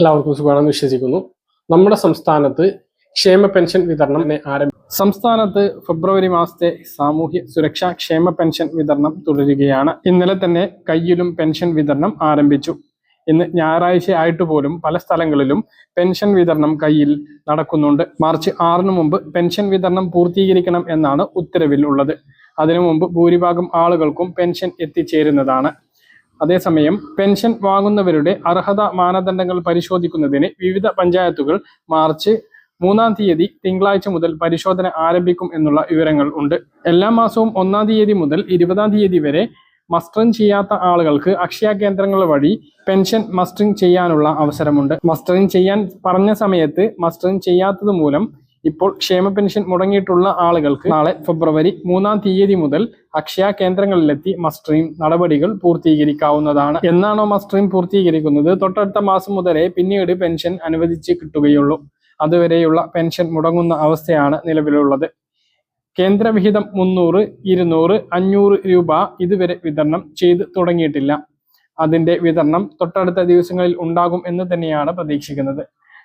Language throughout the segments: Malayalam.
എല്ലാവർക്കും സുഖമാണെന്ന് വിശ്വസിക്കുന്നു. നമ്മുടെ സംസ്ഥാനത്ത് ക്ഷേമ പെൻഷൻ വിതരണം ആരംഭിച്ചു സംസ്ഥാനത്ത് ഫെബ്രുവരി മാസത്തെ സാമൂഹ്യ സുരക്ഷാ ക്ഷേമ പെൻഷൻ വിതരണം തുടരുകയാണ്. ഇന്നലെ തന്നെ കയ്യിലും പെൻഷൻ വിതരണം ആരംഭിച്ചു. ഇന്ന് ഞായറാഴ്ച ആയിട്ട് പോലും പല സ്ഥലങ്ങളിലും പെൻഷൻ വിതരണം കയ്യിൽ നടക്കുന്നുണ്ട്. മാർച്ച് ആറിന് മുമ്പ് പെൻഷൻ വിതരണം പൂർത്തീകരിക്കണം എന്നാണ് ഉത്തരവിൽ ഉള്ളത് അതിനു മുമ്പ് ഭൂരിഭാഗം ആളുകൾക്കും പെൻഷൻ എത്തിച്ചേരുന്നതാണ്. അതേസമയം പെൻഷൻ വാങ്ങുന്നവരുടെ അർഹത മാനദണ്ഡങ്ങൾ പരിശോധിക്കുന്നതിന് വിവിധ പഞ്ചായത്തുകൾ മാർച്ച് മൂന്നാം തീയതി തിങ്കളാഴ്ച മുതൽ പരിശോധന ആരംഭിക്കും എന്നുള്ള വിവരങ്ങൾ ഉണ്ട്. എല്ലാ മാസവും ഒന്നാം തീയതി മുതൽ ഇരുപതാം തീയതി വരെ മസ്റ്ററിംഗ് ചെയ്യാത്ത ആളുകൾക്ക് അക്ഷയ കേന്ദ്രങ്ങൾ വഴി പെൻഷൻ മസ്റ്ററിംഗ് ചെയ്യാനുള്ള അവസരമുണ്ട്. മസ്റ്ററിംഗ് ചെയ്യാൻ പറഞ്ഞ സമയത്ത് മസ്റ്ററിംഗ് ചെയ്യാത്തത് മൂലം ഇപ്പോൾ ക്ഷേമ പെൻഷൻ മുടങ്ങിയിട്ടുള്ള ആളുകൾക്ക് നാളെ ഫെബ്രുവരി മൂന്നാം തീയതി മുതൽ അക്ഷയ കേന്ദ്രങ്ങളിലെത്തി മസ്റ്ററിംഗ് നടപടികൾ പൂർത്തീകരിക്കാവുന്നതാണ്. എന്നാണോ മസ്റ്ററിംഗ് പൂർത്തീകരിക്കുന്നത്? തൊട്ടടുത്ത മാസം മുതലേ പിന്നീട് പെൻഷൻ അനുവദിച്ച് കിട്ടുകയുള്ളൂ. അതുവരെയുള്ള പെൻഷൻ മുടങ്ങുന്ന അവസ്ഥയാണ് നിലവിലുള്ളത്. കേന്ദ്രവിഹിതം മുന്നൂറ് ഇരുന്നൂറ് അഞ്ഞൂറ് രൂപ ഇതുവരെ വിതരണം ചെയ്ത് തുടങ്ങിയിട്ടില്ല. അതിന്റെ വിതരണം തൊട്ടടുത്ത ദിവസങ്ങളിൽ ഉണ്ടാകും എന്ന് തന്നെയാണ് പ്രതീക്ഷിക്കുന്നത്.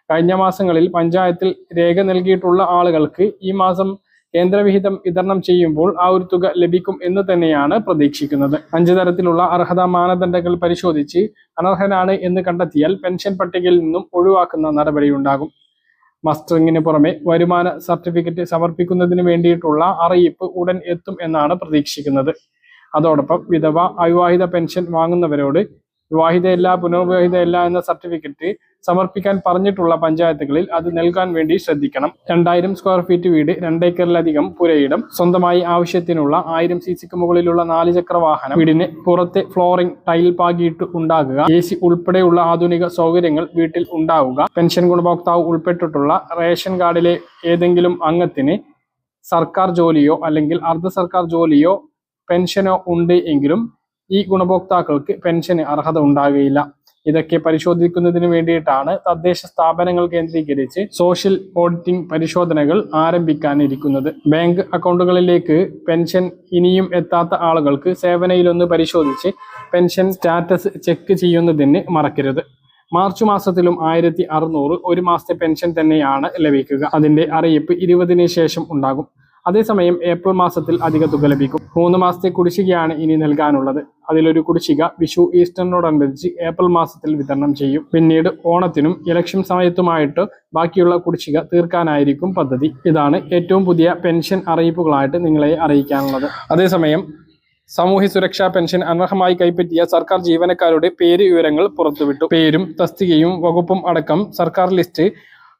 കഴിഞ്ഞ മാസങ്ങളിൽ പഞ്ചായത്തിൽ രേഖ നൽകിയിട്ടുള്ള ആളുകൾക്ക് ഈ മാസം കേന്ദ്രവിഹിതം വിതരണം ചെയ്യുമ്പോൾ ആ ഒരു തുക ലഭിക്കും എന്ന് തന്നെയാണ് പ്രതീക്ഷിക്കുന്നത്. അഞ്ചു തരത്തിലുള്ള അർഹതാ മാനദണ്ഡങ്ങൾ പരിശോധിച്ച് അനർഹനാണ് എന്ന് കണ്ടെത്തിയാൽ പെൻഷൻ പട്ടികയിൽ നിന്നും ഒഴിവാക്കുന്ന നടപടിയുണ്ടാകും. മസ്റ്ററിങ്ങിന് പുറമെ വരുമാന സർട്ടിഫിക്കറ്റ് സമർപ്പിക്കുന്നതിന് വേണ്ടിയിട്ടുള്ള അറിയിപ്പ് ഉടൻ എത്തും എന്നാണ് പ്രതീക്ഷിക്കുന്നത്. അതോടൊപ്പം വിധവ അവിവാഹിത പെൻഷൻ വാങ്ങുന്നവരോട് വിവാഹിതയല്ല പുനർവിവാഹിതയല്ല എന്ന സർട്ടിഫിക്കറ്റ് സമർപ്പിക്കാൻ പറഞ്ഞിട്ടുള്ള പഞ്ചായത്തുകളിൽ അത് നൽകാൻ വേണ്ടി ശ്രദ്ധിക്കണം. രണ്ടായിരം സ്ക്വയർ ഫീറ്റ് വീട് രണ്ടേക്കറിലധികം പുരയിടം സ്വന്തമായി ആവശ്യത്തിനുള്ള ആയിരം സി സിക്ക് മുകളിലുള്ള നാല് ചക്ര വാഹനം വീടിന് പുറത്തെ ഫ്ലോറിംഗ് ടൈൽ പാകിയിട്ട് ഉണ്ടാകുക എ സി ഉൾപ്പെടെയുള്ള ആധുനിക സൗകര്യങ്ങൾ വീട്ടിൽ ഉണ്ടാവുക പെൻഷൻ ഗുണഭോക്താവ് ഉൾപ്പെട്ടിട്ടുള്ള റേഷൻ കാർഡിലെ ഏതെങ്കിലും അംഗത്തിന് സർക്കാർ ജോലിയോ അല്ലെങ്കിൽ അർദ്ധ സർക്കാർ ജോലിയോ പെൻഷനോ ഉണ്ട് എങ്കിലും ഈ ഗുണഭോക്താക്കൾക്ക് പെൻഷന് അർഹത ഉണ്ടാകുകയില്ല. ഇതൊക്കെ പരിശോധിക്കുന്നതിന് വേണ്ടിയിട്ടാണ് തദ്ദേശ സ്ഥാപനങ്ങൾ കേന്ദ്രീകരിച്ച് സോഷ്യൽ ഓഡിറ്റിംഗ് പരിശോധനകൾ ആരംഭിക്കാനിരിക്കുന്നത്. ബാങ്ക് അക്കൗണ്ടുകളിലേക്ക് പെൻഷൻ ഇനിയും എത്താത്ത ആളുകൾക്ക് സേവനയിലൊന്ന് പരിശോധിച്ച് പെൻഷൻ സ്റ്റാറ്റസ് ചെക്ക് ചെയ്യുന്നതിന് മറക്കരുത്. മാർച്ച് മാസത്തിലും ആയിരത്തി അറുന്നൂറ് ഒരു മാസത്തെ പെൻഷൻ തന്നെയാണ് ലഭിക്കുക. അതിന്റെ അറിയിപ്പ് ഇരുപതിന് ശേഷം ഉണ്ടാകും. അതേസമയം ഏപ്രിൽ മാസത്തിൽ അധിക തുക ലഭിക്കും. മൂന്ന് മാസത്തെ കുടിശ്ശികയാണ് ഇനി നൽകാനുള്ളത്. അതിലൊരു കുടിശ്ശിക വിഷു ഈസ്റ്ററിനോടനുബന്ധിച്ച് ഏപ്രിൽ മാസത്തിൽ വിതരണം ചെയ്യും. പിന്നീട് ഓണത്തിനും ഇലക്ഷൻ സമയത്തുമായിട്ട് ബാക്കിയുള്ള കുടിശ്ശിക തീർക്കാനായിരിക്കും പദ്ധതി. ഇതാണ് ഏറ്റവും പുതിയ പെൻഷൻ അറിയിപ്പുകളായിട്ട് നിങ്ങളെ അറിയിക്കാനുള്ളത്. അതേസമയം സാമൂഹ്യ സുരക്ഷാ പെൻഷൻ അനർഹമായി കൈപ്പറ്റിയ സർക്കാർ ജീവനക്കാരുടെ പേര് വിവരങ്ങൾ പുറത്തുവിട്ടു. പേരും തസ്തികയും വകുപ്പും അടക്കം സർക്കാർ ലിസ്റ്റ്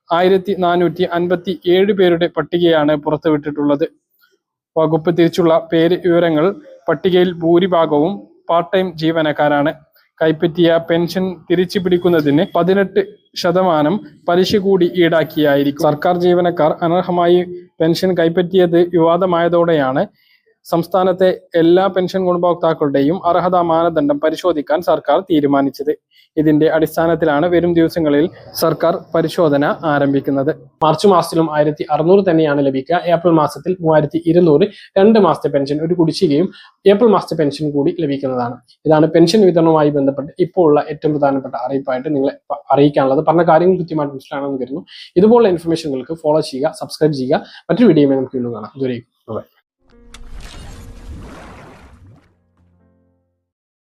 ആയിരത്തി നാനൂറ്റി അൻപത്തി ഏഴ് പേരുടെ പട്ടികയാണ് പുറത്തുവിട്ടിട്ടുള്ളത്. വകുപ്പ് തിരിച്ചുള്ള പേര് വിവരങ്ങൾ പട്ടികയിൽ ഭൂരിഭാഗവും പാർട്ട് ടൈം ജീവനക്കാരാണ്. കൈപ്പറ്റിയ പെൻഷൻ തിരിച്ചു പിടിക്കുന്നതിന് പതിനെട്ട് ശതമാനം പലിശ കൂടി ഈടാക്കിയായിരിക്കും. സർക്കാർ ജീവനക്കാർ അനർഹമായി പെൻഷൻ കൈപ്പറ്റിയത് വിവാദമായതോടെയാണ് സംസ്ഥാനത്തെ എല്ലാ പെൻഷൻ ഗുണഭോക്താക്കളുടെയും അർഹതാ മാനദണ്ഡം പരിശോധിക്കാൻ സർക്കാർ തീരുമാനിച്ചത്. ഇതിന്റെ അടിസ്ഥാനത്തിലാണ് വരും ദിവസങ്ങളിൽ സർക്കാർ പരിശോധന ആരംഭിക്കുന്നത്. മാർച്ച് മാസത്തിലും ആയിരത്തി അറുന്നൂറ് തന്നെയാണ് ലഭിക്കുക. ഏപ്രിൽ മാസത്തിൽ മൂവായിരത്തി ഇരുന്നൂറ് രണ്ട് മാസത്തെ പെൻഷൻ ഒരു കുടിശ്ശികയും ഏപ്രിൽ മാസത്തെ പെൻഷൻ കൂടി ലഭിക്കുന്നതാണ്. ഇതാണ് പെൻഷൻ വിതരണവുമായി ബന്ധപ്പെട്ട് ഇപ്പോൾ ഉള്ള ഏറ്റവും പ്രധാനപ്പെട്ട അറിയിപ്പായിട്ട് നിങ്ങളെ അറിയിക്കാനുള്ളത്. പറഞ്ഞ കാര്യങ്ങൾ കൃത്യമായിട്ട് മനസ്സിലാണെന്ന് കരുതുന്നു. ഇതുപോലുള്ള ഇൻഫർമേഷനുകൾക്ക് ഫോളോ ചെയ്യുക സബ്സ്ക്രൈബ് ചെയ്യുക. മറ്റൊരു വീഡിയോയുമായി നമുക്ക് വീണ്ടും കാണാം. ഇതുവരെയും